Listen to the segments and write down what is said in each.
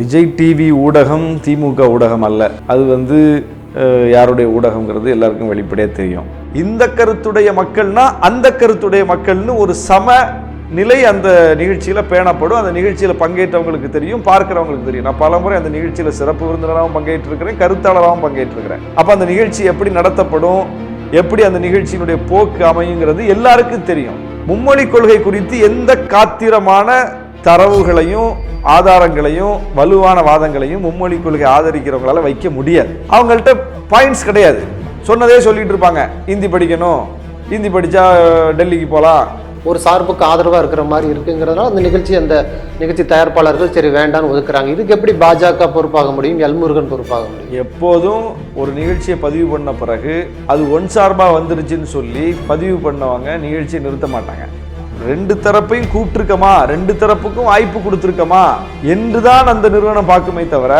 Vijay TV ஊடகம் திமுக ஊடகம் அல்ல. அது வந்து யாருடைய ஊடகங்கிறது எல்லாருக்கும் வெளிப்படையாக தெரியும். இந்த கருத்துடைய மக்கள்னா அந்த கருத்துடைய மக்கள்னு ஒரு சம நிலை அந்த நிகழ்ச்சியில் பேணப்படும். அந்த நிகழ்ச்சியில் பங்கேற்றவங்களுக்கு தெரியும் பார்க்குறவங்களுக்கு தெரியும். நான் பலமுறை அந்த நிகழ்ச்சியில் சிறப்பு விருந்தினராகவும் பங்கேற்றிருக்கிறேன் கருத்தாளராகவும் பங்கேற்றிருக்கிறேன். அப்போ அந்த நிகழ்ச்சி எப்படி நடத்தப்படும் எப்படி அந்த நிகழ்ச்சியினுடைய போக்கு அமையுங்கிறது எல்லாருக்கும் தெரியும். மும்மொழி கொள்கை குறித்து எந்த காத்திரமான தரவுகளையும் ஆதாரங்களையும் வலுவான வாதங்களையும் மும்மொழி கொள்கை ஆதரிக்கிறவங்களால வைக்க முடியாது. அவங்கள்ட்ட பாயிண்ட்ஸ் கிடையாது. சொன்னதே சொல்லிட்டு இருப்பாங்க. ஹிந்தி படிக்கணும். ஹிந்தி படிச்சா அஹ், டெல்லிக்கு போகலாம் ஒரு சார்புக்கு ஆதரவா இருக்கிற மாதிரி இருக்குங்கிறதுனால அந்த நிகழ்ச்சி அந்த நிகழ்ச்சி தயாரிப்பாளர்கள் சரி வேண்டாம்னு ஒதுக்குறாங்க. இதுக்கு எப்படி பாஜக பொறுப்பாக முடியும்? எல்முருகன் பொறுப்பாக முடியும். எப்போதும் ஒரு நிகழ்ச்சியை பதிவு பண்ண பிறகு அது ஒன் சார்பாக வந்துருச்சுன்னு சொல்லி பதிவு பண்ணவங்க நிகழ்ச்சியை நிறுத்த மாட்டாங்க. ரெண்டு தரப்பையும் கூப்பிட்டுருக்கமா? ரெண்டு தரப்புக்கும் வாய்ப்பு கொடுத்துருக்கமா? என்றுதான் அந்த நிறுவனம் பார்க்குமே தவிர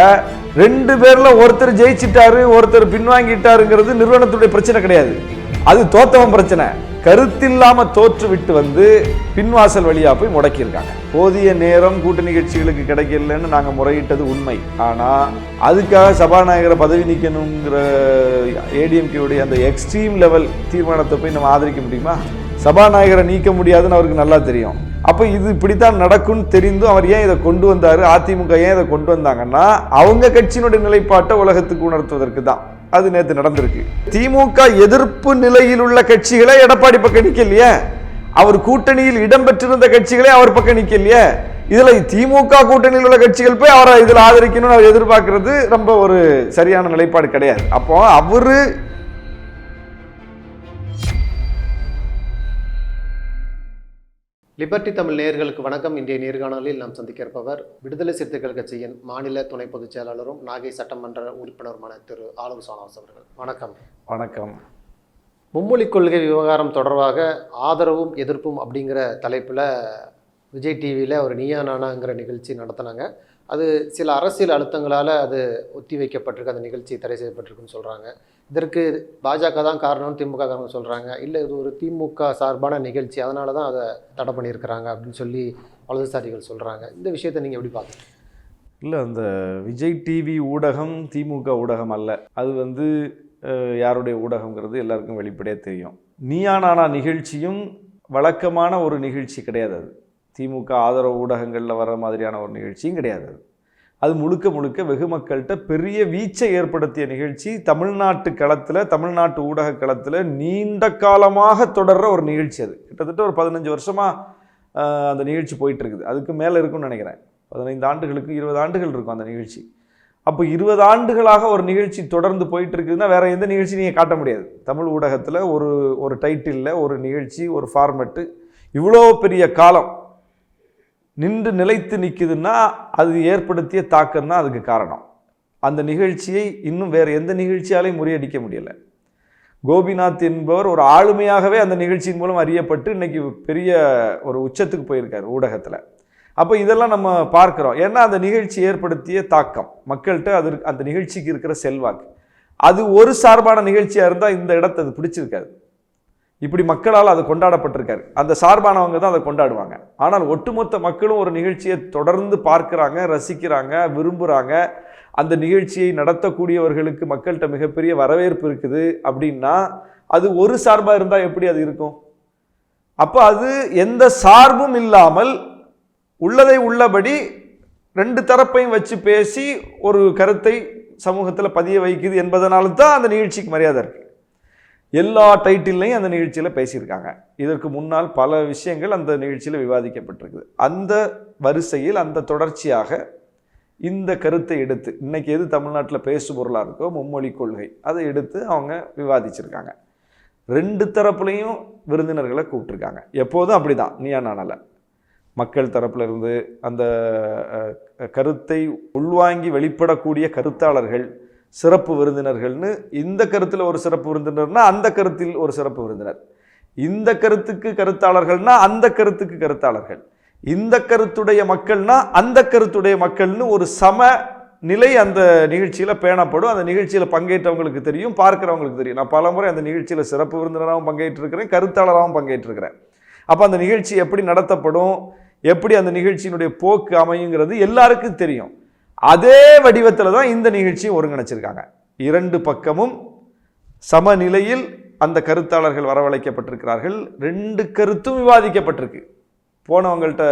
ரெண்டு பேர்ல ஒருத்தர் ஜெயிச்சிட்டாரு ஒருத்தர் பின்வாங்கிட்டாருங்கிறது நிறுவனத்துடைய பிரச்சனை கிடையாது. அது தோத்தவன் பிரச்சனை. கருத்தில்லாம தோற்று விட்டு வந்து பின்வாசல் வழியா போய் முடக்கியிருக்காங்க. போதிய நேரம் கூட்டணி கட்சிகளுக்கு கிடைக்கலன்னு நாங்க முறையிட்டது உண்மை. ஆனா அதுக்காக சபாநாயகரை பதவி நீக்கணுங்கிற ஏடிஎம்கேவுடைய அந்த எக்ஸ்ட்ரீம் லெவல் தீர்மானத்தை போய் நம்ம ஆதரிக்க முடியுமா? சபாநாயகரை நீக்க முடியாதுன்னு அவருக்கு நல்லா தெரியும். அப்போ இது இப்படித்தான் நடக்கும்னு தெரிந்தும் அவர் ஏன் இதை கொண்டு வந்தார்? அதிமுக ஏன் இதை கொண்டு வந்தாங்கன்னா அவங்க கட்சியினுடைய நிலைப்பாட்டை உலகத்துக்கு உணர்த்துவதற்கு தான். அது நேற்று நடந்திருக்கு. திமுக எதிர்ப்பு நிலையில் உள்ள கட்சிகளை எடப்பாடி பக்கம் நிற்கலையே அவர் கூட்டணியில் இடம்பெற்றிருந்த கட்சிகளே அவர் பக்கம் நிற்கலையே இதில் திமுக கூட்டணியில் உள்ள கட்சிகள் போய் அவரை இதில் ஆதரிக்கணும்னு அவர் எதிர்பார்க்கறது ரொம்ப ஒரு சரியான நிலைப்பாடு கிடையாது. அப்போ அவரு லிபர்டி தமிழ் நேயர்களுக்கு வணக்கம். இன்றைய நேர்காணலில் நாம் சந்திக்க இருப்பவர் விடுதலை சிறுத்தைகள் கட்சியின் மாநில துணை பொதுச் செயலாளரும் நாகை சட்டமன்ற உறுப்பினருமான திரு. ஆலூர் சானவாஸ் அவர்கள். வணக்கம். வணக்கம். மும்மொழி கொள்கை விவகாரம் தொடர்பாக ஆதரவும் எதிர்ப்பும் அப்படிங்கிற தலைப்பில் விஜய் டிவியில் ஒரு நீயா நானாங்கிற நிகழ்ச்சி நடத்தினாங்க. அது சில அரசியல் அழுத்தங்களால் அது ஒத்தி வைக்கப்பட்டிருக்கு அந்த நிகழ்ச்சி தடை செய்யப்பட்டிருக்குன்னு சொல்கிறாங்க இதற்கு பாஜக தான் காரணம்னு திமுக காரணம் சொல்கிறாங்க இல்லை இது ஒரு திமுக சார்பான நிகழ்ச்சி அதனால தான் அதை தடை பண்ணியிருக்கிறாங்க அப்படின்னு சொல்லி வலதுசாரிகள் சொல்கிறாங்க இந்த விஷயத்தை நீங்கள் எப்படி பார்க்குறீங்க? இல்லை அந்த விஜய் டிவி ஊடகம் திமுக ஊடகம் அல்ல. அது வந்து யாருடைய ஊடகங்கிறது எல்லாருக்கும் வெளிப்படையாக தெரியும். நீயா நானா நிகழ்ச்சியும் வழக்கமான ஒரு நிகழ்ச்சி கிடையாது அது. திமுக ஆதரவு ஊடகங்களில் வர மாதிரியான ஒரு நிகழ்ச்சியும் கிடையாது அது. அது முழுக்க முழுக்க வெகு மக்கள்கிட்ட பெரிய வீச்சை ஏற்படுத்திய நிகழ்ச்சி. தமிழ்நாட்டு களத்தில் தமிழ்நாட்டு ஊடக களத்தில் நீண்ட காலமாக தொடர்ற ஒரு நிகழ்ச்சி அது. கிட்டத்தட்ட ஒரு பதினஞ்சு வருஷமாக அந்த நிகழ்ச்சி போயிட்டுருக்குது. அதுக்கு மேலே இருக்கும்னு நினைக்கிறேன். பதினைந்து ஆண்டுகளுக்கு இருபது ஆண்டுகள் இருக்கும் அந்த நிகழ்ச்சி. அப்போ இருபது ஆண்டுகளாக ஒரு நிகழ்ச்சி தொடர்ந்து போயிட்டு இருக்குதுன்னா வேற எந்த நிகழ்ச்சி நீங்கள் காட்ட முடியாது. தமிழ் ஊடகத்தில் ஒரு ஒரு டைட்டிலில் ஒரு நிகழ்ச்சி ஒரு ஃபார்மெட்டு இவ்வளோ பெரிய காலம் நின்று நிலைத்து நிற்குதுன்னா அது ஏற்படுத்திய தாக்கம் தான் அதுக்கு காரணம். அந்த நிகழ்ச்சியை இன்னும் வேறு எந்த நிகழ்ச்சியாலையும் முறியடிக்க முடியலை. கோபிநாத் என்பவர் ஒரு ஆளுமையாகவே அந்த நிகழ்ச்சியின் மூலம் அறியப்பட்டு இன்னைக்கு பெரிய ஒரு உச்சத்துக்கு போயிருக்கார் ஊடகத்தில். அப்போ இதெல்லாம் நம்ம பார்க்குறோம். ஏன்னா அந்த நிகழ்ச்சி ஏற்படுத்திய தாக்கம். மக்கள்கிட்ட அது அந்த நிகழ்ச்சிக்கு இருக்கிற செல்வாக்கு. அது ஒரு சார்பான நிகழ்ச்சியாக இருந்தால் இந்த இடத்தை அது பிடிச்சிருக்காது. இப்படி மக்களால் அது கொண்டாடப்பட்டிருக்காரு. அந்த சார்பானவங்க தான் அதை கொண்டாடுவாங்க. ஆனால் ஒட்டுமொத்த மக்களும் ஒரு நிகழ்ச்சியை தொடர்ந்து பார்க்குறாங்க ரசிக்கிறாங்க விரும்புகிறாங்க அந்த நிகழ்ச்சியை நடத்தக்கூடியவர்களுக்கு மக்கள்கிட்ட மிகப்பெரிய வரவேற்பு இருக்குது அப்படின்னா அது ஒரு சார்பாக இருந்தால் எப்படி அது இருக்கும்? அப்போ அது எந்த சார்பும் இல்லாமல் உள்ளதை உள்ளபடி ரெண்டு தரப்பையும் வச்சு பேசி ஒரு கருத்தை சமூகத்தில் பதிய வைக்குது என்பதனால தான் அந்த நிகழ்ச்சிக்கு மரியாதை இருக்குது எல்லா டைட்டில்லையும் அந்த நிகழ்ச்சியில் பேசியிருக்காங்க. இதற்கு முன்னால் பல விஷயங்கள் அந்த நிகழ்ச்சியில் விவாதிக்கப்பட்டிருக்குது. அந்த வரிசையில் அந்த தொடர்ச்சியாக இந்த கருத்தை எடுத்து இன்றைக்கி எது தமிழ்நாட்டில் பேசு பொருளாக இருக்கோ மும்மொழி கொள்கை அதை எடுத்து அவங்க விவாதிச்சிருக்காங்க. ரெண்டு தரப்புலையும் விருந்தினர்களை கூப்பிட்டுருக்காங்க. எப்போதும் அப்படிதான் நீயா நானல. மக்கள் தரப்புல இருந்து அந்த கருத்தை உள்வாங்கி வெளிப்படக்கூடிய கருத்தாளர்கள் சிறப்பு விருந்தினர்கள்னு இந்த கருத்தில் ஒரு சிறப்பு விருந்தினர்னா அந்த கருத்தில் ஒரு சிறப்பு விருந்தினர். இந்த கருத்துக்கு கருத்தாளர்கள்னா அந்த கருத்துக்கு கருத்தாளர்கள். இந்த கருத்துடைய மக்கள்னா அந்த கருத்துடைய மக்கள்னு ஒரு சம நிலை அந்த நிகழ்ச்சியில் பேணப்படும். அந்த நிகழ்ச்சியில் பங்கேற்றவங்களுக்கு தெரியும் பார்க்குறவங்களுக்கு தெரியும். நான் பலமுறை அந்த நிகழ்ச்சியில் சிறப்பு விருந்தினராகவும் பங்கேற்றிருக்கிறேன் கருத்தாளராகவும் பங்கேற்றிருக்கிறேன். அப்போ அந்த நிகழ்ச்சி எப்படி நடத்தப்படும் எப்படி அந்த நிகழ்ச்சியினுடைய போக்கு அமையுங்கிறது எல்லாருக்கும் தெரியும். அதே வடிவத்தில் தான் இந்த நிகழ்ச்சியும் ஒருங்கிணைச்சிருக்காங்க. இரண்டு பக்கமும் சமநிலையில் அந்த கருத்தாளர்கள் வரவழைக்கப்பட்டிருக்கிறார்கள். ரெண்டு கருத்தும் விவாதிக்கப்பட்டிருக்கு. போனவங்கள்ட்ட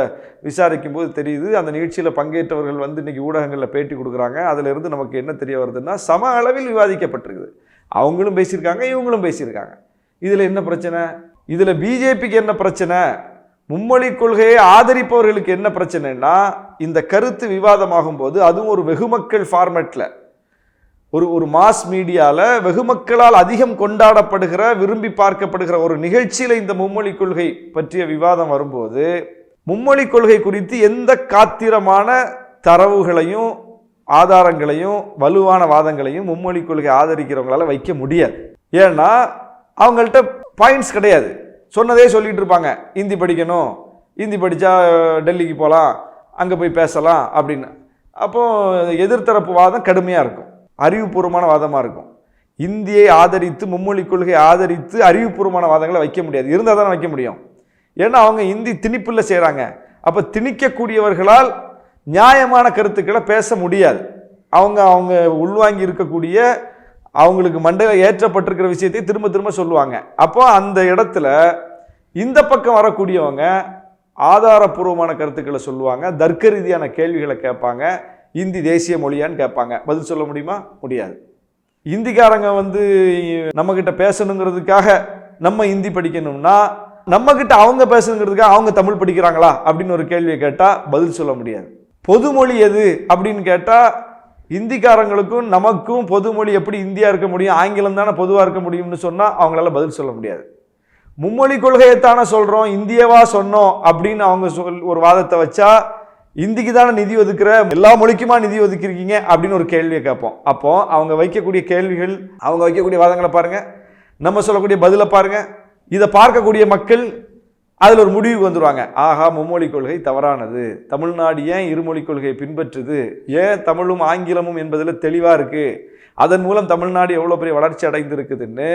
விசாரிக்கும் போது தெரியுது அந்த நிகழ்ச்சியில் பங்கேற்றவர்கள் வந்து இன்னைக்கு ஊடகங்களில் பேட்டி கொடுக்குறாங்க. அதிலிருந்து நமக்கு என்ன தெரிய வருதுன்னா சம அளவில் விவாதிக்கப்பட்டிருக்குது. அவங்களும் பேசியிருக்காங்க இவங்களும் பேசியிருக்காங்க. இதில் என்ன பிரச்சனை? இதில் பிஜேபிக்கு என்ன பிரச்சனை? மும்மொழி கொள்கையை ஆதரிப்பவர்களுக்கு என்ன பிரச்சனைனா இந்த கருத்து விவாதமாகும் போது அதுவும் ஒரு வெகுமக்கள் ஃபார்மேட்டில் ஒரு ஒரு மாஸ் மீடியாவில் வெகுமக்களால் அதிகம் கொண்டாடப்படுகிற விரும்பி பார்க்கப்படுகிற ஒரு நிகழ்ச்சியில் இந்த மும்மொழி கொள்கை பற்றிய விவாதம் வரும்போது மும்மொழி கொள்கை குறித்து எந்த காத்திரமான தரவுகளையும் ஆதாரங்களையும் வலுவான வாதங்களையும் மும்மொழி கொள்கை ஆதரிக்கிறவங்களால வைக்க முடியாது. ஏன்னா அவங்கள்ட்ட பாயிண்ட்ஸ் கிடையாது. சொன்னதே சொல்லிகிட்டு இருப்பாங்க. ஹிந்தி படிக்கணும். ஹிந்தி படித்தா டெல்லிக்கு போகலாம் அங்கே போய் பேசலாம் அப்படின்னு. அப்போ எதிர்த்தரப்பு வாதம் கடுமையாக இருக்கும். அறிவுபூர்வமான வாதமாக இருக்கும். இந்தியை ஆதரித்து மும்மொழி கொள்கையை ஆதரித்து அறிவுபூர்வமான வாதங்களை வைக்க முடியாது. இருந்தால் தானே வைக்க முடியும். ஏன்னா அவங்க இந்தி திணிப்பில் செய்கிறாங்க அப்போ திணிக்கக்கூடியவர்களால் நியாயமான கருத்துக்களை பேச முடியாது. அவங்க அவங்க உள்வாங்கி இருக்கக்கூடிய அவங்களுக்கு மண்டையில் ஏற்றப்பட்டிருக்கிற விஷயத்தை திரும்ப திரும்ப சொல்லுவாங்க. அப்போ அந்த இடத்துல இந்த பக்கம் வரக்கூடியவங்க ஆதாரபூர்வமான கருத்துக்களை சொல்லுவாங்க தர்க்க ரீதியான கேள்விகளை கேட்பாங்க இந்தி தேசிய மொழியான்னு கேட்பாங்க. பதில் சொல்ல முடியுமா? முடியாது. இந்திக்காரங்க வந்து நம்மக்கிட்ட பேசணுங்கிறதுக்காக நம்ம இந்தி படிக்கணும்னா நம்மக்கிட்ட அவங்க பேசணுங்கிறதுக்காக அவங்க தமிழ் படிக்கிறாங்களா? அப்படின்னு ஒரு கேள்வியை கேட்டால் பதில் சொல்ல முடியாது. பொதுமொழி எது அப்படின்னு கேட்டால் இந்திக்காரங்களுக்கும் நமக்கும் பொதுமொழி எப்படி இந்தியா இருக்க முடியும் ஆங்கிலம் தானே பொதுவாக இருக்க முடியும்னு சொன்னால் அவங்களால பதில் சொல்ல முடியாது. மும்மொழி கொள்கையைத்தானே சொல்கிறோம் இந்தியவா சொன்னோம் அப்படின்னு அவங்க சொல் ஒரு வாதத்தை வச்சா இந்திக்கு தானே நிதி ஒதுக்குற எல்லா மொழிக்குமா நிதி ஒதுக்கிருக்கீங்க அப்படின்னு ஒரு கேள்வியை கேட்போம். அப்போ அவங்க வைக்கக்கூடிய கேள்விகள் அவங்க வைக்கக்கூடிய வாதங்களை பாருங்க. நம்ம சொல்லக்கூடிய பதிலை பாருங்க. இதை பார்க்கக்கூடிய மக்கள் அதில் ஒரு முடிவுக்கு வந்துருவாங்க. ஆஹா மும்மொழி கொள்கை தவறானது. தமிழ்நாடு ஏன் இருமொழி கொள்கையை பின்பற்றுது? ஏன் தமிழும் ஆங்கிலமும் என்பதில் தெளிவாக இருக்குது அதன் மூலம் தமிழ்நாடு எவ்வளோ பெரிய வளர்ச்சி அடைந்திருக்குதுன்னு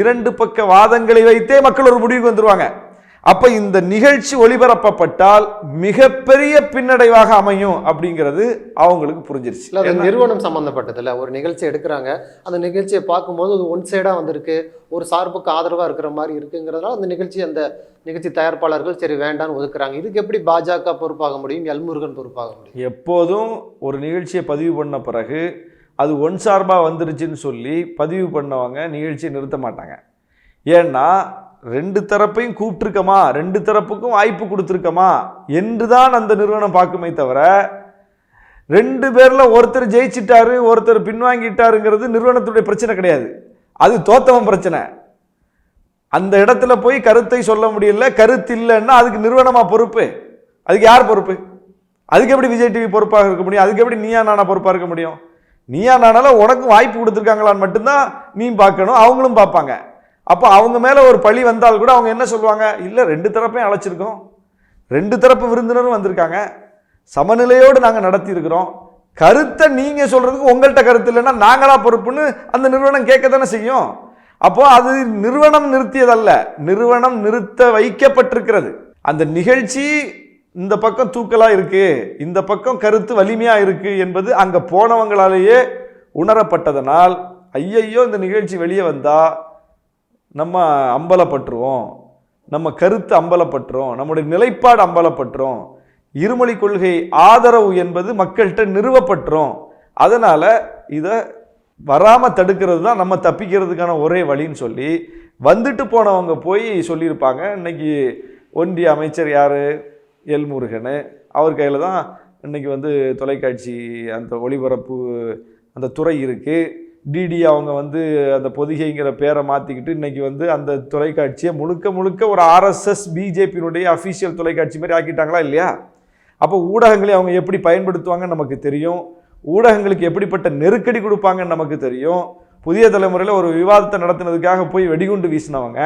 இரண்டு பக்க வாதங்களை வைத்தே மக்கள் ஒரு முடிவுக்கு வந்துருவாங்க. அப்ப இந்த நிகழ்ச்சி ஒளிபரப்பப்பட்டால் மிகப்பெரிய பின்னடைவாக அமையும் அப்படிங்கிறது அவங்களுக்கு புரிஞ்சிருச்சு. இல்லை அது நிறுவனம் சம்மந்தப்பட்டது இல்லை. ஒரு நிகழ்ச்சி எடுக்கிறாங்க. அந்த நிகழ்ச்சியை பார்க்கும்போது அது ஒன் சைடாக வந்திருக்கு. ஒரு சார்புக்கு ஆதரவாக இருக்கிற மாதிரி இருக்குங்கிறதுனால அந்த நிகழ்ச்சி அந்த நிகழ்ச்சி தயாரிப்பாளர்கள் சரி வேண்டான்னு ஒதுக்குறாங்க. இதுக்கு எப்படி பாஜக பொறுப்பாக முடியும்? எல்முருகன் பொறுப்பாக முடியும். எப்போதும் ஒரு நிகழ்ச்சியை பதிவு பண்ண பிறகு அது ஒன் சார்பாக வந்துருச்சுன்னு சொல்லி பதிவு பண்ணவங்க நிகழ்ச்சியை நிறுத்த மாட்டாங்க. ஏன்னா ரெண்டு தரப்பையும் கூப்பிட்டுருக்கமா? ரெண்டு தரப்புக்கும் வாய்ப்பு கொடுத்துருக்கமா? என்று தான் அந்த நிறுவனம் பார்க்குமே தவிர ரெண்டு பேரில் ஒருத்தர் ஜெயிச்சிட்டாரு ஒருத்தர் பின்வாங்கிட்டாருங்கிறது நிறுவனத்துடைய பிரச்சனை கிடையாது. அது தோத்தவன் பிரச்சனை. அந்த இடத்துல போய் கருத்தை சொல்ல முடியல கருத்து இல்லைன்னா அதுக்கு நிறுவனமா பொறுப்பு? அதுக்கு யார் பொறுப்பு? அதுக்கு எப்படி விஜய் டிவி பொறுப்பாக இருக்க முடியும்? அதுக்கு எப்படி நீயா நானா பொறுப்பாக இருக்க முடியும்? நீயா நானால உனக்கும் வாய்ப்பு கொடுத்துருக்காங்களான்னு மட்டும்தான் நீ பார்க்கணும் அவங்களும் பார்ப்பாங்க. அப்போ அவங்க மேலே ஒரு பழி வந்தால் கூட அவங்க என்ன சொல்லுவாங்க? இல்லை ரெண்டு தரப்பையும் அழைச்சிருக்கோம். ரெண்டு தரப்பு விருந்தினரும் வந்திருக்காங்க. சமநிலையோடு நாங்கள் நடத்தியிருக்கிறோம். கருத்தை நீங்கள் சொல்கிறதுக்கு உங்கள்கிட்ட கருத்து இல்லைன்னா நாங்களாக பொறுப்புன்னு அந்த நிறுவனம் கேட்க தானே செய்யும். அப்போ அது நிறுவனம் நிறுத்தியதல்ல. நிறுவனம் நிறுத்த வைக்கப்பட்டிருக்கிறது. அந்த நிகழ்ச்சி இந்த பக்கம் தூக்கலாக இருக்கு. இந்த பக்கம் கருத்து வலிமையாக இருக்கு என்பது அங்கே போனவங்களாலேயே உணரப்பட்டதனால் ஐயையோ இந்த நிகழ்ச்சி வெளியே வந்தால் நம்ம அம்பலப்பட்டுருவோம் நம்ம கருத்து அம்பலப்பட்டுரும் நம்முடைய நிலைப்பாடு அம்பலப்பட்டுரும் இருமொழி கொள்கை ஆதரவு என்பது மக்கள்கிட்ட நிறுவப்பட்டுரும் அதனால் இதை வராமல் தடுக்கிறது தான் நம்ம தப்பிக்கிறதுக்கான ஒரே வழின்னு சொல்லி வந்துட்டு போனவங்க போய் சொல்லியிருப்பாங்க. இன்னைக்கு ஒன்றிய அமைச்சர் யார்? எல் முருகன். அவர் கையில் தான் இன்றைக்கி வந்து தொலைக்காட்சி அந்த ஒளிபரப்பு அந்த துறை இருக்குது டிடி அவங்க வந்து அந்த பொதிகைங்கிற பேரை மாற்றிக்கிட்டு இன்றைக்கி வந்து அந்த தொலைக்காட்சியை முழுக்க முழுக்க ஒரு ஆர்எஸ்எஸ் பிஜேபியினுடைய அஃபீஷியல் தொலைக்காட்சி மாதிரி ஆக்கிட்டாங்களா இல்லையா? அப்போ ஊடகங்களை அவங்க எப்படி பயன்படுத்துவாங்கன்னு நமக்கு தெரியும். ஊடகங்களுக்கு எப்படிப்பட்ட நெருக்கடி கொடுப்பாங்கன்னு நமக்கு தெரியும். புதிய தலைமுறையில் ஒரு விவாதத்தை நடத்தினதுக்காக போய் வெடிகுண்டு வீசினவங்க.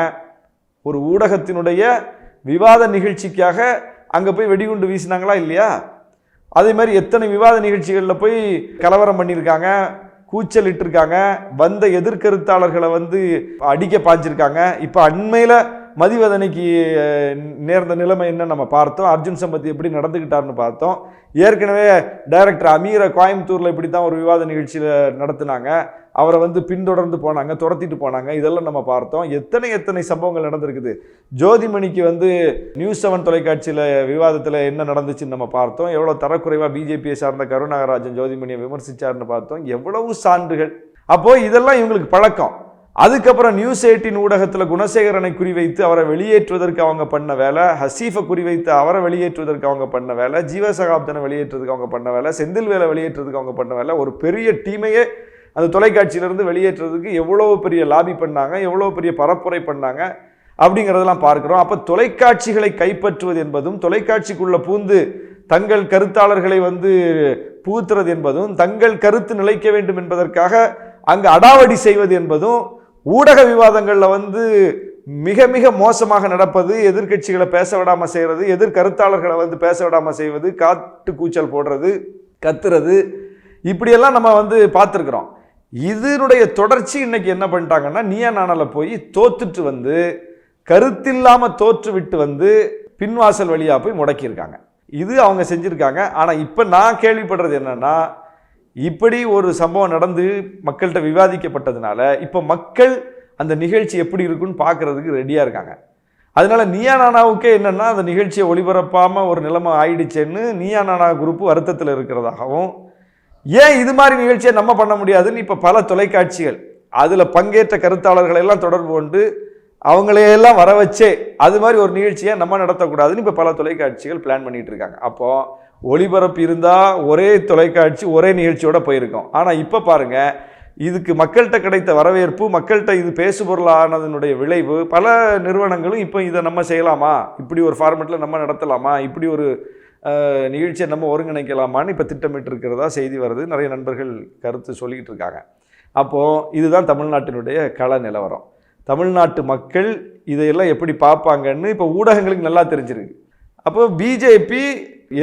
ஒரு ஊடகத்தினுடைய விவாத நிகழ்ச்சிக்காக அங்கே போய் வெடிகுண்டு வீசினாங்களா இல்லையா? அதே மாதிரி எத்தனை விவாத நிகழ்ச்சிகளில் போய் கலவரம் பண்ணியிருக்காங்க? கூச்சல் இட்டிருக்காங்க வந்த எதிர்கருத்தாளர்களை வந்து அடிக்க பாய்ச்சிருக்காங்க இப்போ அண்மையில் மதிவதனைக்கு நேர்ந்த நிலைமை என்ன நம்ம பார்த்தோம். அர்ஜுன் சம்பத் எப்படி நடந்துக்கிட்டாருன்னு பார்த்தோம். ஏற்கனவே டைரக்டர் அமீரை கோயம்புத்தூரில் இப்படி தான் ஒரு விவாத நிகழ்ச்சியில் நடத்துனாங்க. அவரை வந்து பின்தொடர்ந்து போனாங்க துரத்திட்டு போனாங்க. இதெல்லாம் நம்ம பார்த்தோம். எத்தனை எத்தனை சம்பவங்கள் நடந்திருக்குது. ஜோதிமணிக்கு வந்து நியூஸ் செவன் தொலைக்காட்சியில் விவாதத்தில் என்ன நடந்துச்சுன்னு நம்ம பார்த்தோம். எவ்வளோ தரக்குறைவாக பிஜேபியை சார்ந்த கருணாகராஜன் ஜோதிமணியை விமர்சிச்சாருன்னு பார்த்தோம். எவ்வளவு சான்றுகள். அப்போது இதெல்லாம் இவங்களுக்கு பழக்கம். அதுக்கப்புறம் நியூஸ் எயிட்டின் ஊடகத்தில் குணசேகரனை குறிவைத்து அவரை வெளியேற்றுவதற்கு அவங்க பண்ண வேலை ஹசீஃபை குறிவைத்து அவரை வெளியேற்றுவதற்கு அவங்க பண்ண வேலை ஜீவசகாப்தனை வெளியேற்றுறதுக்கு அவங்க பண்ண வேலை செந்தில் வேலை வெளியேற்றுறதுக்கு அவங்க பண்ண வேலை ஒரு பெரிய டீமையே அந்த தொலைக்காட்சியிலிருந்து வெளியேற்றுறதுக்கு எவ்வளோ பெரிய லாபி பண்ணாங்க எவ்வளோ பெரிய பரப்புரை பண்ணாங்க அப்படிங்கிறதெல்லாம் பார்க்குறோம். அப்போ தொலைக்காட்சிகளை கைப்பற்றுவது என்பதும் தொலைக்காட்சிக்குள்ளே பூந்து தங்கள் கருத்தாளர்களை வந்து புகுத்துறது என்பதும் தங்கள் கருத்து நிலைக்க வேண்டும் என்பதற்காக அங்கு அடாவடி செய்வது என்பதும் ஊடக விவாதங்களில் வந்து மிக மிக மோசமாக நடப்பது எதிர்க்கட்சிகளை பேச விடாமல் செய்கிறது எதிர்கருத்தாளர்களை வந்து பேச விடாமல் செய்வது காட்டு கூச்சல் போடுறது கத்துறது இப்படியெல்லாம் நம்ம வந்து பார்த்துருக்குறோம். இதனுடைய தொடர்ச்சி இன்னைக்கு என்ன பண்ணிட்டாங்கன்னா நீயா நானால போய் தோத்துட்டு வந்து கருத்தில்லாமல் தோற்று விட்டு வந்து பின்வாசல் வழியாக போய் முடக்கியிருக்காங்க. இது அவங்க செஞ்சுருக்காங்க. ஆனால் இப்போ நான் கேள்விப்படுறது என்னன்னா இப்படி ஒரு சம்பவம் நடந்து மக்கள்கிட்ட விவாதிக்கப்பட்டதுனால இப்போ மக்கள் அந்த நிகழ்ச்சி எப்படி இருக்குன்னு பார்க்கறதுக்கு ரெடியாக இருக்காங்க. அதனால நீயா நானாவுக்கே என்னன்னா அந்த நிகழ்ச்சியை ஒளிபரப்பாம ஒரு நிலைமை ஆயிடுச்சேன்னு நீயா நானா குரூப் வருத்தத்தில் இருக்கிறதாகவும் ஏன் இது மாதிரி நிகழ்ச்சியை நம்ம பண்ண முடியாதுன்னு இப்போ பல தொலைக்காட்சிகள் அதில் பங்கேற்ற கருத்தாளர்களை எல்லாம் தொடர்பு கொண்டு அவங்களையெல்லாம் வர வச்சே அது மாதிரி ஒரு நிகழ்ச்சியை நம்ம நடத்தக்கூடாதுன்னு இப்போ பல தொலைக்காட்சிகள் பிளான் பண்ணிட்டு இருக்காங்க. அப்போ ஒளிபரப்பு இருந்தால் ஒரே தொலைக்காட்சி ஒரே நிகழ்ச்சியோட போயிருக்கோம். ஆனால் இப்போ பாருங்க இதுக்கு மக்கள்கிட்ட கிடைத்த வரவேற்பு மக்கள்கிட்ட இது பேசுபொருளானதனுடைய விளைவு பல நிறுவனங்களும் இப்போ இதை நம்ம செய்யலாமா? இப்படி ஒரு ஃபார்மெட்டில் நம்ம நடத்தலாமா? இப்படி ஒரு நிகழ்ச்சியை நம்ம ஒருங்கிணைக்கலாமான்னு இப்போ திட்டமிட்டு இருக்கிறதா செய்தி வருது. நிறைய நண்பர்கள் கருத்து சொல்லிக்கிட்டு இருக்காங்க அப்போது இதுதான் தமிழ்நாட்டினுடைய கள நிலவரம். தமிழ்நாட்டு மக்கள் இதையெல்லாம் எப்படி பார்ப்பாங்கன்னு இப்போ ஊடகங்களுக்கு நல்லா தெரிஞ்சிருக்கு. அப்போ பிஜேபி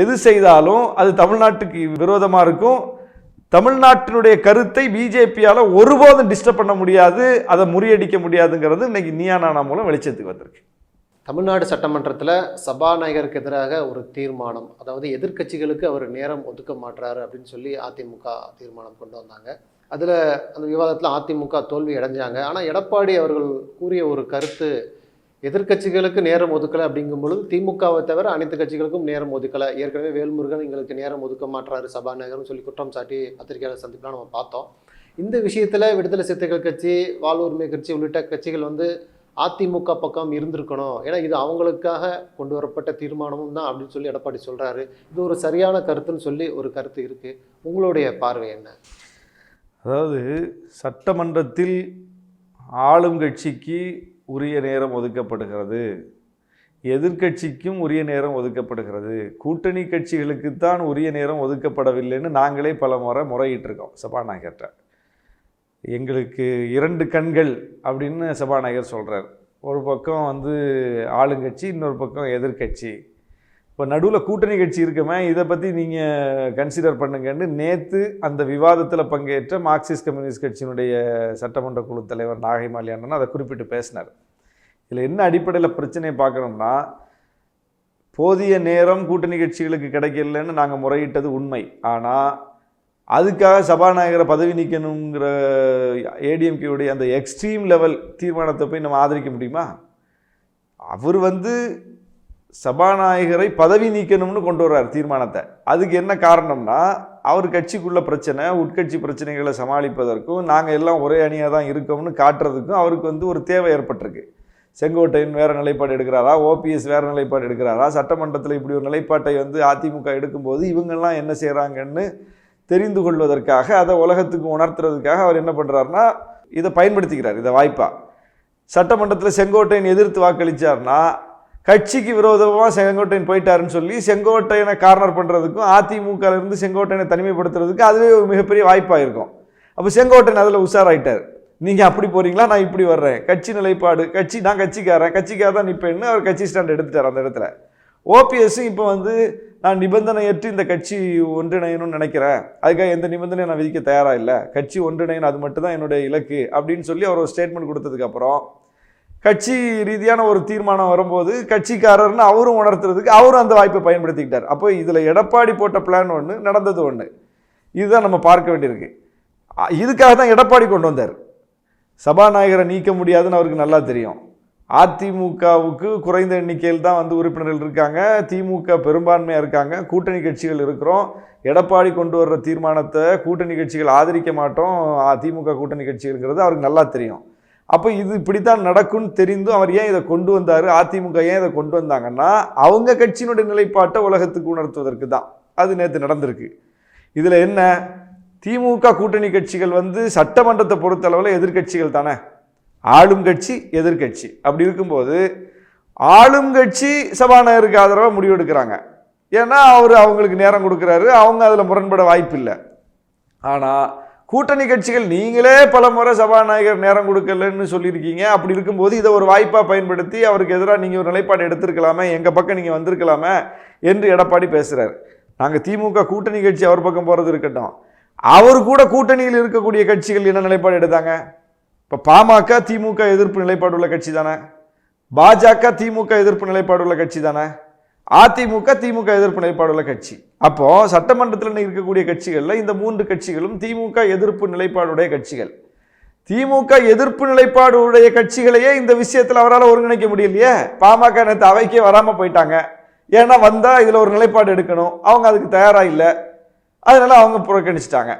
எது செய்தாலும் அது தமிழ்நாட்டுக்கு விரோதமாக இருக்கும். தமிழ்நாட்டினுடைய கருத்தை பிஜேபியால் ஒருபோதும் டிஸ்டர்ப் பண்ண முடியாது. அதை முறியடிக்க முடியாதுங்கிறது இன்னைக்கு நீயா நானா மூலம் வெளிச்சத்துக்கு வந்திருக்கு. தமிழ்நாடு சட்டமன்றத்தில் சபாநாயகருக்கு எதிராக ஒரு தீர்மானம். அதாவது எதிர்க்கட்சிகளுக்கு அவர் நேரம் ஒதுக்க மாட்டாரு அப்படின்னு சொல்லி அதிமுக தீர்மானம் கொண்டு வந்தாங்க. அதில் அந்த விவாதத்தில் அதிமுக தோல்வி அடைஞ்சாங்க. ஆனால் எடப்பாடி அவர்கள் கூறிய ஒரு கருத்து எதிர்க்கட்சிகளுக்கு நேரம் ஒதுக்கலை அப்படிங்கும் பொழுது திமுகவை தவிர அனைத்து கட்சிகளுக்கும் நேரம் ஒதுக்கலை. ஏற்கனவே வேல்முருகன் எங்களுக்கு நேரம் ஒதுக்க மாட்டாரு சபாநாயகர்னு சொல்லி குற்றம் சாட்டி பத்திரிகையாளர் சந்திப்பில் நம்ம பார்த்தோம். இந்த விஷயத்தில் விடுதலை சிறுத்தைகள் கட்சி வாழ்வுரிமை கட்சி உள்ளிட்ட கட்சிகள் வந்து அதிமுக பக்கம் இருந்திருக்கணும். ஏன்னா இது அவங்களுக்காக கொண்டு வரப்பட்ட தீர்மானமும் தான் அப்படின்னு சொல்லி எடப்பாடி சொல்கிறாரு இது ஒரு சரியான கருத்துன்னு சொல்லி ஒரு கருத்து இருக்குது உங்களுடைய பார்வை என்ன? அதாவது சட்டமன்றத்தில் ஆளும் கட்சிக்கு உரிய நேரம் ஒதுக்கப்படுகிறது. எதிர்க்கட்சிக்கும் உரிய நேரம் ஒதுக்கப்படுகிறது. கூட்டணி கட்சிகளுக்குத்தான் உரிய நேரம் ஒதுக்கப்படவில்லைன்னு நாங்களே பல முறை முறையிட்டிருக்கோம். சபாநாயகர்கிட்ட. எங்களுக்கு இரண்டு கண்கள் அப்படின்னு சபாநாயகர் சொல்கிறார் ஒரு பக்கம் வந்து ஆளுங்கட்சி இன்னொரு பக்கம் எதிர்க்கட்சி இப்போ நடுவில் கூட்டணி கட்சி இருக்குமே இதை பற்றி நீங்கள் கன்சிடர் பண்ணுங்கன்னு நேற்று அந்த விவாதத்தில் பங்கேற்ற மார்க்சிஸ்ட் கம்யூனிஸ்ட் கட்சியினுடைய சட்டமன்ற குழு தலைவர் நாகை மாலியானன் அதை குறிப்பிட்டு பேசினார். இதில் என்ன அடிப்படையில் பிரச்சனையை பார்க்கணும்னா போதிய நேரம் கூட்டணி கட்சிகளுக்கு கிடைக்கலன்னு நாங்கள் முறையிட்டது உண்மை. ஆனால் அதுக்காக சபாநாயகரை பதவி நீக்கணுங்கிற ஏடிஎம்கேவுடைய அந்த எக்ஸ்ட்ரீம் லெவல் தீர்மானத்தை போய் நம்ம ஆதரிக்க முடியுமா? அவர் வந்து சபாநாயகரை பதவி நீக்கணும்னு கொண்டு வர்றார் தீர்மானத்தை. அதுக்கு என்ன காரணம்னா அவர் கட்சிக்குள்ள பிரச்சனை உட்கட்சி பிரச்சனைகளை சமாளிப்பதற்கும் நாங்கள் எல்லாம் ஒரே அணியாக தான் இருக்கோம்னு காட்டுறதுக்கும் அவருக்கு வந்து ஒரு தேவை ஏற்பட்டிருக்கு. செங்கோட்டையன் வேறு நிலைப்பாடு எடுக்கிறாரா? ஓபிஎஸ் வேறு நிலைப்பாடு எடுக்கிறாரா? சட்டமன்றத்தில் இப்படி ஒரு நிலைப்பாட்டை வந்து அதிமுக எடுக்கும்போது இவங்கெல்லாம் என்ன செய்கிறாங்கன்னு தெரிந்து கொள்வதற்காக அதை உலகத்துக்கு உணர்த்துறதுக்காக அவர் என்ன பண்ணுறாருன்னா இதை பயன்படுத்திக்கிறார் இதை வாய்ப்பாக சட்டமன்றத்தில் செங்கோட்டையன் எதிர்த்து வாக்களித்தார்னா கட்சிக்கு விரோதமாக செங்கோட்டையன் போயிட்டாருன்னு சொல்லி செங்கோட்டையனை கார்னர் பண்ணுறதுக்கும் அதிமுகலேருந்து இருந்து செங்கோட்டையனை தனிமைப்படுத்துறதுக்கு அதுவே ஒரு மிகப்பெரிய வாய்ப்பாக இருக்கும். அப்போ செங்கோட்டையன் அதில் உஷாராயிட்டார். நீங்கள் அப்படி போகிறீங்களா நான் இப்படி வர்றேன். கட்சி நிலைப்பாடு கட்சி நான் கட்சிக்காரன். கட்சிக்காக தான் நிற்பேன்னு அவர் கட்சி ஸ்டாண்ட் எடுத்துட்டார் அந்த இடத்துல. ஓபிஎஸ்ஸும் இப்போ வந்து நான் நிபந்தனையற்று இந்த கட்சி ஒன்றிணையணும்னு நினைக்கிறேன். அதுக்காக எந்த நிபந்தனையும் நான் விதிக்க தயாராக இல்லை. கட்சி ஒன்றிணையணும் அது மட்டும்தான் என்னுடைய இலக்கு அப்படின்னு சொல்லி அவர் ஒரு ஸ்டேட்மெண்ட் கொடுத்ததுக்கப்புறம் கட்சி ரீதியான ஒரு தீர்மானம் வரும்போது கட்சிக்காரர்னு அவரும் உணர்த்துறதுக்கு அவரும் அந்த வாய்ப்பை பயன்படுத்திக்கிட்டார். அப்போ இதில் எடப்பாடி போட்ட பிளான் ஒன்று நடந்தது ஒன்று இதுதான் நம்ம பார்க்க வேண்டியிருக்கு. இதுக்காக தான் எடப்பாடி கொண்டு வந்தார். சபாநாயகரை நீக்க முடியாதுன்னு அவருக்கு நல்லா தெரியும். அதிமுகவுக்கு குறைந்த எண்ணிக்கையில் தான் வந்து உறுப்பினர்கள் இருக்காங்க. திமுக பெரும்பான்மையாக இருக்காங்க. கூட்டணி கட்சிகள் இருக்கிறோம். எடப்பாடி கொண்டு வர்ற தீர்மானத்தை கூட்டணி கட்சிகள் ஆதரிக்க மாட்டோம். திமுக கூட்டணி கட்சிகள்ங்கிறது அவருக்கு நல்லா தெரியும். அப்போ இது இப்படித்தான் நடக்கும்னு தெரிந்தும் அவர் ஏன் இதை கொண்டு வந்தார்? அதிமுக ஏன் இதை கொண்டு வந்தாங்கன்னா அவங்க கட்சியினுடைய நிலைப்பாட்டை உலகத்துக்கு உணர்த்துவதற்கு தான். அது நேற்று நடந்திருக்கு. இதில் என்ன? திமுக கூட்டணி கட்சிகள் வந்து சட்டமன்றத்தை பொறுத்தளவில் எதிர்க்கட்சிகள் தானே. ஆளும் கட்சி எதிர்க்கட்சி அப்படி இருக்கும்போது ஆளும் கட்சி சபாநாயகருக்கு ஆதரவாக முடிவெடுக்கிறாங்க. ஏன்னா அவர் அவங்களுக்கு நேரம் கொடுக்குறாரு. அவங்க அதில் முரண்பட வாய்ப்பில்லை. ஆனால் கூட்டணி கட்சிகள் நீங்களே பல முறை சபாநாயகர் நேரம் கொடுக்கலன்னு சொல்லியிருக்கீங்க. அப்படி இருக்கும்போது இதை ஒரு வாய்ப்பாக பயன்படுத்தி அவருக்கு எதிராக நீங்கள் ஒரு நிலைப்பாடு எடுத்திருக்கலாமே எங்கள் பக்கம் நீங்கள் வந்திருக்கலாமே என்று எடப்பாடி பேசுகிறார் நாங்கள் திமுக கூட்டணி கட்சி அவர் பக்கம் போகிறது இருக்கட்டும். அவர் கூட கூட்டணியில் இருக்கக்கூடிய கட்சிகள் என்ன நிலைப்பாடு எடுத்தாங்க? இப்போ பாமக திமுக எதிர்ப்பு நிலைப்பாடு உள்ள கட்சி தானே? பாஜக திமுக எதிர்ப்பு நிலைப்பாடு உள்ள கட்சி தானே? அதிமுக திமுக எதிர்ப்பு நிலைப்பாடு உள்ள கட்சி. அப்போ சட்டமன்றத்தில் இருக்கக்கூடிய கட்சிகளில் இந்த மூன்று கட்சிகளும் திமுக எதிர்ப்பு நிலைப்பாடுடைய கட்சிகள். திமுக எதிர்ப்பு நிலைப்பாடு உடைய கட்சிகளையே இந்த விஷயத்தில் அவரால் ஒருங்கிணைக்க முடியலையே. பாமக நேற்று அவைக்கே வராமல் போயிட்டாங்க. ஏன்னா வந்தால் இதில் ஒரு நிலைப்பாடு எடுக்கணும். அவங்க அதுக்கு தயாராக இல்லை. அதனால அவங்க புறக்கணிச்சிட்டாங்க.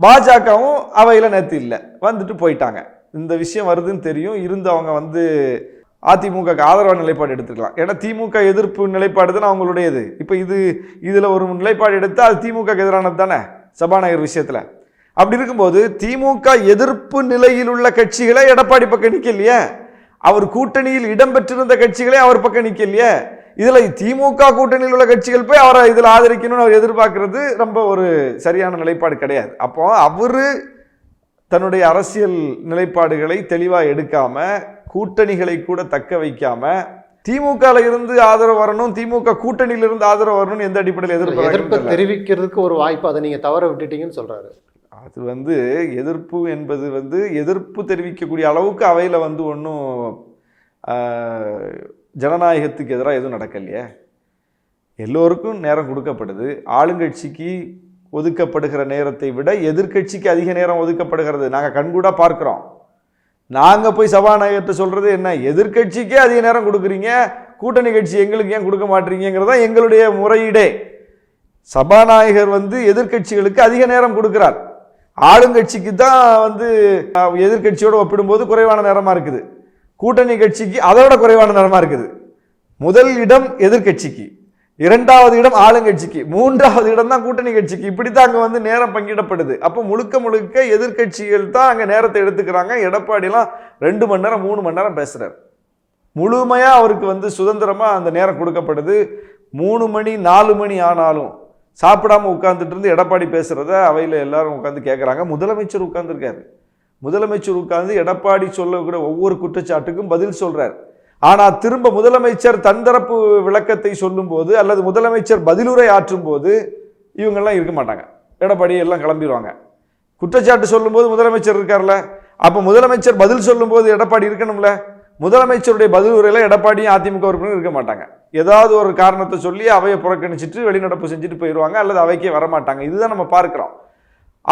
பாஜகவும் அவையில் நேற்று இல்லை. வந்துட்டு போயிட்டாங்க. இந்த விஷயம் வருதுன்னு தெரியும். இருந்து அவங்க வந்து அதிமுக ஆதரவான நிலைப்பாடு எடுத்துக்கலாம். ஏன்னா திமுக எதிர்ப்பு நிலைப்பாடு தானே அவங்களுடையது. இப்போ இது இதில் ஒரு நிலைப்பாடு எடுத்து அது திமுக எதிரானது தானே சபாநாயகர் விஷயத்தில். அப்படி இருக்கும்போது திமுக எதிர்ப்பு நிலையில் உள்ள கட்சிகளை எடப்பாடி பக்கம் நிற்கலையே அவர் கூட்டணியில் இடம்பெற்றிருந்த கட்சிகளே அவர் பக்கம் நிற்கலையே இதுல திமுக கூட்டணியில் உள்ள கட்சிகள் போய் அவரை இதில் ஆதரிக்கணும்னு அவர் எதிர்பார்க்கறது ரொம்ப ஒரு சரியான நிலைப்பாடு கிடையாது. அப்போ அவரு தன்னுடைய அரசியல் நிலைப்பாடுகளை தெளிவா எடுக்காம கூட்டணிகளை கூட தக்க வைக்காம திமுகல இருந்து ஆதரவு வரணும் திமுக கூட்டணியில இருந்து ஆதரவு வரணும்னு எந்த அடிப்படையில் எதிர்ப்பை எதிர்பார்க்கறது தெரிவிக்கிறதுக்கு ஒரு வாய்ப்பு அதை நீங்க தவற விட்டுட்டீங்கன்னு சொல்றாரு. அது வந்து எதிர்ப்பு என்பது வந்து எதிர்ப்பு தெரிவிக்கக்கூடிய அளவுக்கு அவையில் வந்து ஒன்றும் ஜனநாயகத்துக்கு எதிராக எதுவும் நடக்கலையே? எல்லோருக்கும் நேரம் கொடுக்கப்படுது. ஆளுங்கட்சிக்கு ஒதுக்கப்படுகிற நேரத்தை விட எதிர்க்கட்சிக்கு அதிக நேரம் ஒதுக்கப்படுகிறது. நாங்கள் கண்கூடாக பார்க்குறோம். நாங்கள் போய் சபாநாயகர்கிட்ட சொல்கிறது என்ன? எதிர்க்கட்சிக்கே அதிக நேரம் கொடுக்குறீங்க. கூட்டணி கட்சி எங்களுக்கு ஏன் கொடுக்க மாட்டீங்கிறது தான் எங்களுடைய முறையீடே. சபாநாயகர் வந்து எதிர்க்கட்சிகளுக்கு அதிக நேரம் கொடுக்கிறார். ஆளுங்கட்சிக்கு தான் வந்து எதிர்கட்சியோடு எதிர்க்கட்சியோடு ஒப்பிடும்போது குறைவான நேரமாக இருக்குது. கூட்டணி கட்சிக்கு அதோட குறைவான நேரமாக இருக்குது. முதல் இடம் எதிர்க்கட்சிக்கு. இரண்டாவது இடம் ஆளுங்கட்சிக்கு. மூன்றாவது இடம் தான் கூட்டணி கட்சிக்கு இப்படி தான் அங்கே வந்து நேரம் பங்கிடப்படுது. அப்போ முழுக்க முழுக்க எதிர்க்கட்சிகள் தான் அங்கே நேரத்தை எடுத்துக்கிறாங்க. எடப்பாடிலாம் ரெண்டு மணி நேரம் மூணு மணி நேரம் பேசுகிறார் முழுமையாக அவருக்கு வந்து சுதந்திரமாக அந்த நேரம் கொடுக்கப்படுது. மூணு மணி நாலு மணி ஆனாலும் சாப்பிடாம உட்காந்துட்டு இருந்து எடப்பாடி பேசுகிறத அவையில் எல்லாரும் உட்காந்து கேட்குறாங்க முதலமைச்சர் உட்காந்துருக்காரு முதலமைச்சர் உட்கார்ந்து எடப்பாடி சொல்லக்கூடிய ஒவ்வொரு குற்றச்சாட்டுக்கும் பதில் சொல்றார். ஆனால் திரும்ப முதலமைச்சர் தந்தரப்பு விளக்கத்தை சொல்லும்போது அல்லது முதலமைச்சர் பதிலுரை ஆற்றும் போது இவங்கெல்லாம் இருக்க மாட்டாங்க. எடப்பாடி எல்லாம் கிளம்பிடுவாங்க குற்றச்சாட்டு சொல்லும்போது முதலமைச்சர் இருக்கார்ல? அப்போ முதலமைச்சர் பதில் சொல்லும்போது எடப்பாடி இருக்கணும்ல? முதலமைச்சருடைய பதில் உரையில எடப்பாடியும் அதிமுக உறுப்பினர் இருக்க மாட்டாங்க. ஏதாவது ஒரு காரணத்தை சொல்லி அவையை புறக்கணிச்சிட்டு வெளிநடப்பு செஞ்சுட்டு போயிடுவாங்க அல்லது அவைக்கே வரமாட்டாங்க. இதுதான் நம்ம பார்க்குறோம்.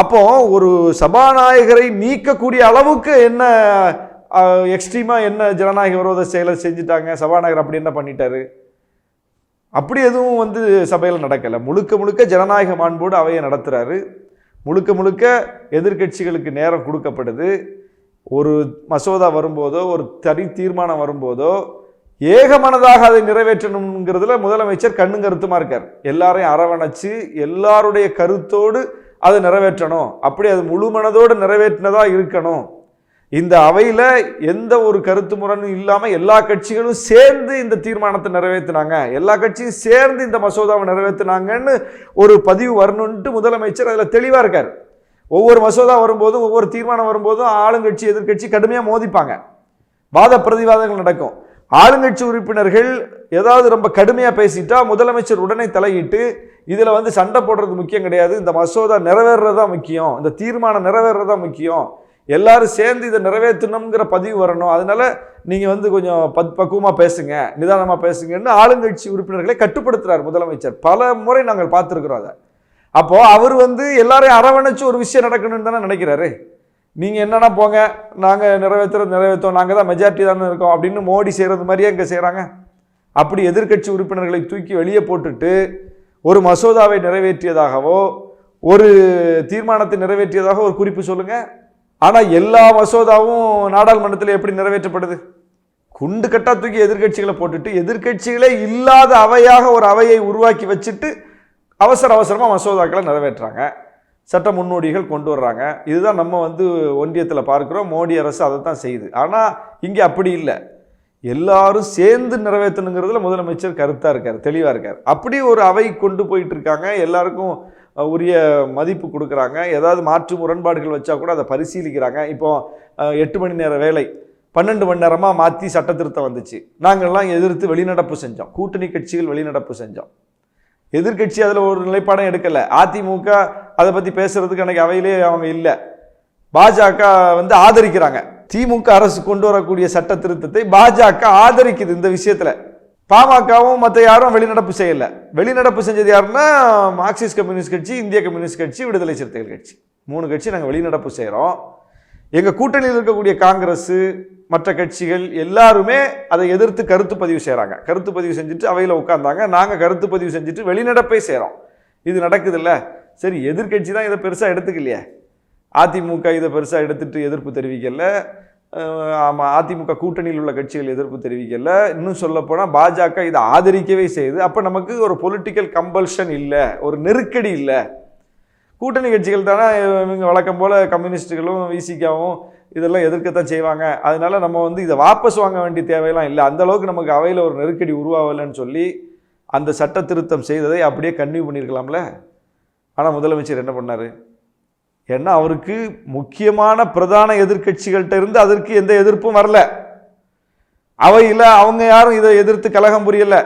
அப்போ ஒரு சபாநாயகரை நீக்கக்கூடிய அளவுக்கு என்ன எக்ஸ்ட்ரீமா என்ன ஜனநாயக விரோத செயலை செஞ்சுட்டாங்க? சபாநாயகர் அப்படி என்ன பண்ணிட்டாரு? அப்படி எதுவும் வந்து சபையில் நடக்கலை. முழுக்க முழுக்க ஜனநாயக மாண்போடு அவையை நடத்துகிறாரு முழுக்க முழுக்க எதிர்க்கட்சிகளுக்கு நேரம் கொடுக்கப்படுது. ஒரு மசோதா வரும்போதோ ஒரு தனி தீர்மானம் வரும்போதோ ஏகமனதாக அதை நிறைவேற்றணுங்கிறதுல முதலமைச்சர் கண்ணும் கருத்துமாக இருக்கார். எல்லாரையும் அரவணைச்சு எல்லாருடைய கருத்தோடு அதை நிறைவேற்றணும். அப்படி அது முழு மனதோடு நிறைவேற்றினதாக இருக்கணும். இந்த அவையில் எந்த ஒரு கருத்து முரணும் இல்லாமல் எல்லா கட்சிகளும் சேர்ந்து இந்த தீர்மானத்தை நிறைவேற்றினாங்க. எல்லா கட்சியும் சேர்ந்து இந்த மசோதாவை நிறைவேற்றினாங்கன்னு ஒரு பதிவு வரணுன்ட்டு முதலமைச்சர் அதில் தெளிவாக இருக்கார். ஒவ்வொரு மசோதா வரும்போதும் ஒவ்வொரு தீர்மானம் வரும்போதும் ஆளுங்கட்சி எதிர்க்கட்சி கடுமையாக மோதிப்பாங்க. வாத பிரதிவாதங்கள் நடக்கும். ஆளுங்கட்சி உறுப்பினர்கள் ஏதாவது ரொம்ப கடுமையாக பேசிட்டா முதலமைச்சர் உடனே தலையிட்டு இதில் வந்து சண்டை போடுறது முக்கியம் கிடையாது. இந்த மசோதா நிறைவேறது தான் முக்கியம். இந்த தீர்மானம் நிறைவேறது தான் முக்கியம். எல்லாரும் சேர்ந்து இதை நிறைவேற்றணுங்கிற பதிவு வரணும். அதனால நீங்கள் வந்து கொஞ்சம் பத் பக்குவமாக பேசுங்க. நிதானமாக பேசுங்கன்னு ஆளுங்கட்சி உறுப்பினர்களை கட்டுப்படுத்துகிறார் முதலமைச்சர். பல முறை நாங்கள் பார்த்துருக்குறோம் அதை. அப்போது அவர் வந்து எல்லாரையும் அரவணைச்சு ஒரு விஷயம் நடக்கணும்னு தானே நினைக்கிறாரு. நீங்கள் என்னன்னா போங்க நாங்கள் நிறைவேற்றுறது நிறைவேற்றோம் நாங்கள் தான் மெஜாரிட்டி தானே இருக்கோம் அப்படின்னு மோடி செய்கிறது மாதிரியே இங்கே செய்கிறாங்க அப்படி எதிர்க்கட்சி உறுப்பினர்களை தூக்கி வெளியே போட்டுட்டு ஒரு மசோதாவை நிறைவேற்றியதாகவோ ஒரு தீர்மானத்தை நிறைவேற்றியதாக ஒரு குறிப்பு சொல்லுங்கள் ஆனால் எல்லா மசோதாவும் நாடாளுமன்றத்தில் எப்படி நிறைவேற்றப்படுது? குண்டு கட்டா தூக்கி எதிர்க்கட்சிகளை போட்டுட்டு எதிர்க்கட்சிகளே இல்லாத அவையாக ஒரு அவையை உருவாக்கி வச்சுட்டு அவசர அவசரமாக மசோதாக்களை நிறைவேற்றுறாங்க. சட்ட முன்னோடிகள் கொண்டு வர்றாங்க. இதுதான் நம்ம வந்து ஒன்றியத்தில் பார்க்குறோம். மோடி அரசு அதை தான் செய்யுது. ஆனால் இங்கே அப்படி இல்லை. எல்லாரும் சேர்ந்து நிறைவேற்றணுங்கிறதுல முதலமைச்சர் கருத்தாக இருக்கார் தெளிவாக இருக்கார். அப்படி ஒரு அவை கொண்டு போயிட்டு இருக்காங்க எல்லாருக்கும் உரிய மதிப்பு கொடுக்குறாங்க. ஏதாவது மாற்று முரண்பாடுகள் வச்சா கூட அதை பரிசீலிக்கிறாங்க. இப்போ எட்டு மணி நேர வேலை பன்னெண்டு மணி நேரமாக மாற்றி சட்ட திருத்தம் வந்துச்சு. நாங்கள்லாம் எதிர்த்து வெளிநடப்பு செஞ்சோம். கூட்டணி கட்சிகள் வெளிநடப்பு செஞ்சோம். எதிர்க்கட்சி அதில் ஒரு நிலைப்பாடம் எடுக்கலை. அதிமுக அதை பற்றி பேசுகிறதுக்கு எனக்கு அவையிலே அவங்க இல்லை. பாஜக வந்து ஆதரிக்கிறாங்க. திமுக அரசு கொண்டு வரக்கூடிய சட்ட திருத்தத்தை பாஜக ஆதரிக்குது இந்த விஷயத்தில். பாமகவும் மற்ற யாரும் வெளிநடப்பு செய்யல. வெளிநடப்பு செஞ்சது யாருன்னா மார்க்சிஸ்ட் கம்யூனிஸ்ட் கட்சி இந்திய கம்யூனிஸ்ட் கட்சி விடுதலை சிறுத்தைகள் கட்சி. மூணு கட்சி நாங்கள் வெளிநடப்பு செய்கிறோம் எங்கள் கூட்டணியில் இருக்கக்கூடிய காங்கிரஸ் மற்ற கட்சிகள் எல்லாருமே அதை எதிர்த்து கருத்து பதிவு செய்கிறாங்க கருத்து பதிவு செஞ்சுட்டு அவையில் உட்காந்தாங்க நாங்கள் கருத்து பதிவு செஞ்சுட்டு வெளிநடப்பே செய்கிறோம் இது நடக்குதுல்ல? சரி எதிர்க்கட்சி தான் இதை பெருசாக எடுத்துக்கலையே. அதிமுக இதை பெருசாக எடுத்துட்டு எதிர்ப்பு தெரிவிக்கல. ஆமாம் அதிமுக கூட்டணியில் உள்ள கட்சிகள் எதிர்ப்பு தெரிவிக்கல. இன்னும் சொல்லப்போனால் பாஜக இதை ஆதரிக்கவே செய்யுது. அப்போ நமக்கு ஒரு பொலிட்டிக்கல் கம்பல்ஷன் இல்லை ஒரு நெருக்கடி இல்லை. கூட்டணி கட்சிகள் தானே இவங்க வழக்கம் போல் கம்யூனிஸ்ட்டுகளும் விசிகாவும் இதெல்லாம் எதிர்க்கத்தான் செய்வாங்க. அதனால நம்ம வந்து இதை வாபஸ் வாங்க வேண்டிய தேவையெல்லாம் இல்லை. அந்தளவுக்கு நமக்கு அவையில் ஒரு நெருக்கடி உருவாகலைன்னு சொல்லி அந்த சட்ட திருத்தம் செய்ததை அப்படியே கன்வியூ பண்ணியிருக்கலாம்ல ஆனால் முதலமைச்சர் என்ன பண்ணார்? ஏன்னா அவருக்கு முக்கியமான பிரதான எதிர்க்கட்சிகள்கிட்ட இருந்து அதற்கு எந்த எதிர்ப்பும் வரல. அவையில் அவங்க யாரும் இதை எதிர்த்து கலகம் புரியல.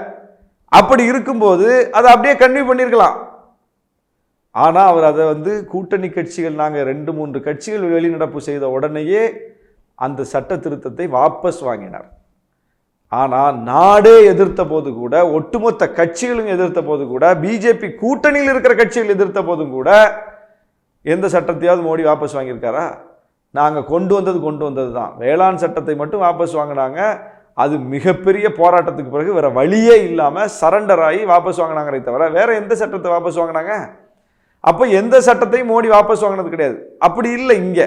அப்படி இருக்கும்போது அதை அப்படியே கன்வியூ பண்ணியிருக்கலாம் ஆனால் அவர் அதை வந்து கூட்டணி கட்சிகள் நாங்கள் ரெண்டு மூன்று கட்சிகள் வெளிநடப்பு செய்த உடனேயே அந்த சட்ட திருத்தத்தை வாபஸ் வாங்கினார். ஆனால் நாடே எதிர்த்த போது கூட ஒட்டுமொத்த கட்சிகளும் எதிர்த்த போது கூட பிஜேபி கூட்டணியில் இருக்கிற கட்சிகள் எதிர்த்த போதும் கூட எந்த சட்டத்தையாவது மோடி வாபஸ் வாங்கியிருக்காரா? நாங்கள் கொண்டு வந்தது கொண்டு வந்தது தான். வேளாண் சட்டத்தை மட்டும் வாபஸ் வாங்கினாங்க. அது மிகப்பெரிய போராட்டத்துக்கு பிறகு வேறு வழியே இல்லாமல் சரண்டர் ஆகி வாபஸ் வாங்கினாங்களே தவிர வேறு எந்த சட்டத்தை வாபஸ் வாங்கினாங்க? அப்போ எந்த சட்டத்தையும் மோடி வாபஸ் வாங்கினது கிடையாது. அப்படி இல்லை இங்கே.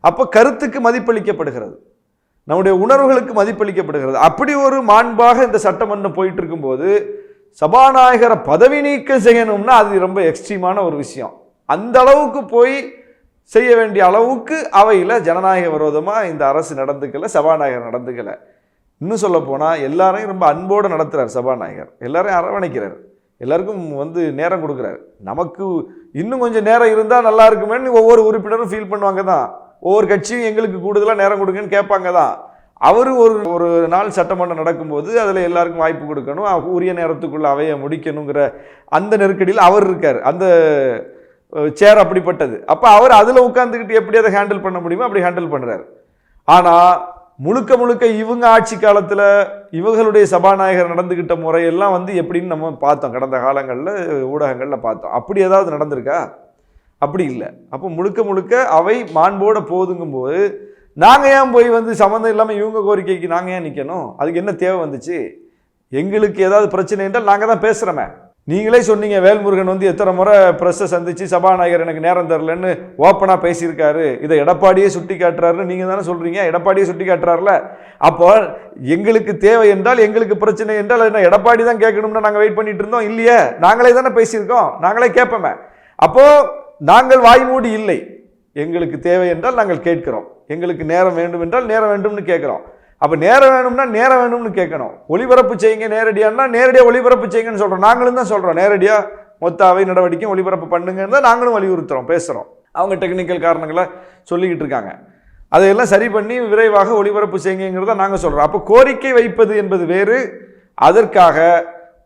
அப்போ கருத்துக்கு மதிப்பளிக்கப்படுகிறது. நம்முடைய உணர்வுகளுக்கு மதிப்பளிக்கப்படுகிறது. அப்படி ஒரு மாண்பாக இந்த சட்டமன்றம் போயிட்டு இருக்கும்போது சபாநாயகரை பதவி நீக்கம் செய்யணும்னா அது ரொம்ப எக்ஸ்ட்ரீமான ஒரு விஷயம். அந்த அளவுக்கு போய் செய்ய வேண்டிய அளவுக்கு அவையில் ஜனநாயக விரோதமாக இந்த அரசு நடந்துக்கலை சபாநாயகர் நடந்துக்கலை. இன்னும் சொல்ல போனால் எல்லாரையும் ரொம்ப அன்போடு நடத்துகிறார் சபாநாயகர். எல்லாரையும் அரவணைக்கிறார். எல்லாருக்கும் வந்து நேரம் கொடுக்குறாரு. நமக்கு இன்னும் கொஞ்சம் நேரம் இருந்தால் நல்லா இருக்குமேன்னு ஒவ்வொரு உறுப்பினரும் ஃபீல் பண்ணுவாங்க தான். ஒவ்வொரு கட்சியும் எங்களுக்கு கூடுதலாக நேரம் கொடுங்கன்னு கேட்பாங்க தான். அவர் ஒரு ஒரு நாள் சட்டமன்றம் நடக்கும்போது அதில் எல்லாருக்கும் வாய்ப்பு கொடுக்கணும். உரிய நேரத்துக்குள்ளே அவையை முடிக்கணுங்கிற அந்த நெருக்கடியில் அவர் இருக்கார். அந்த சேர் அப்படிப்பட்டது. அப்போ அவர் அதில் உட்காந்துக்கிட்டு எப்படி அதை ஹேண்டில் பண்ண முடியுமோ அப்படி ஹேண்டில் பண்ணுறாரு ஆனால் முழுக்க முழுக்க இவங்க ஆட்சி காலத்தில் இவங்களுடைய சபாநாயகர் நடந்துக்கிட்ட முறையெல்லாம் வந்து எப்படின்னு நம்ம பார்த்தோம். கடந்த காலங்களில் ஊடகங்களில் பார்த்தோம். அப்படி ஏதாவது நடந்திருக்கா? அப்படி இல்லை. அப்போ முழுக்க முழுக்க அவை மாண்போட போதுங்கும்போது நாங்கள் ஏன் போய் வந்து சம்மந்தம் இல்லாமல் இவங்க கோரிக்கைக்கு நாங்கள் ஏன் நிற்கணும் அதுக்கு என்ன தேவை வந்துச்சு? எங்களுக்கு ஏதாவது பிரச்சனை என்றால் நாங்கள் தான் பேசுகிறோமே நீங்களே சொன்னீங்க வேல்முருகன் வந்து எத்தனை முறை ப்ரெஸ்ஸை சந்திச்சு சபாநாயகர் எனக்கு நேரம் தரலன்னு ஓப்பனாக பேசியிருக்காரு. இதை எடப்பாடியே சுட்டி காட்டுறாருன்னு நீங்கள் தானே சொல்கிறீங்க எடப்பாடியே சுட்டி காட்டுறாருல அப்போ எங்களுக்கு தேவை என்றால் எங்களுக்கு பிரச்சனை என்றால் என்ன எடப்பாடி தான் கேட்கணும்னு நாங்கள் வெயிட் பண்ணிட்டு இருந்தோம்? இல்லையே. நாங்களே தானே பேசியிருக்கோம். நாங்களே கேட்போமே. அப்போது நாங்கள் வாய்மூடி இல்லை. எங்களுக்கு தேவை என்றால் நாங்கள் கேட்கிறோம். எங்களுக்கு நேரம் வேண்டும் என்றால் நேரம் வேண்டும்னு கேட்குறோம். அப்போ நேரம் வேணும்னா நேரம் வேணும்னு கேட்கணும். ஒளிபரப்பு செய்யுங்க நேரடியான்னா நேரடியாக ஒளிபரப்பு செய்யுங்கன்னு சொல்கிறோம் நாங்களும் தான் சொல்கிறோம் நேரடியாக மொத்த அவை நடவடிக்கையும் ஒளிபரப்பு பண்ணுங்கன்னு தான் நாங்களும் வலியுறுத்துகிறோம் பேசுகிறோம் அவங்க டெக்னிக்கல் காரணங்களை சொல்லிக்கிட்டு இருக்காங்க. அதையெல்லாம் சரி பண்ணி விரைவாக ஒளிபரப்பு செய்யுங்கிறத நாங்கள் சொல்கிறோம் அப்போ கோரிக்கை வைப்பது என்பது வேறு அதற்காக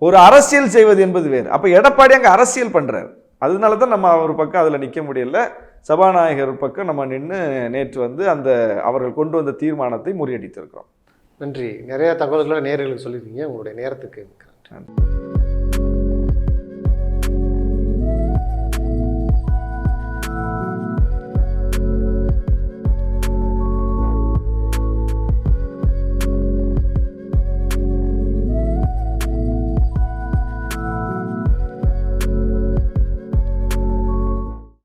ஒரு அரசியல் செய்வது என்பது வேறு. அப்போ எடப்பாடி அங்கே அரசியல் பண்ணுறாரு அதனால தான் நம்ம ஒரு பக்கம் அதில் நிற்க முடியல. சபாநாயகர் பக்கம் நம்ம நின்று நேற்று வந்து அந்த அவர்கள் கொண்டு வந்த தீர்மானத்தை முறியடித்திருக்கிறோம். நன்றி. நிறைய தகவல்களை நேர்களுக்கு சொல்லியிருக்கீங்க. உங்களுடைய நேரத்துக்கு. நன்றி.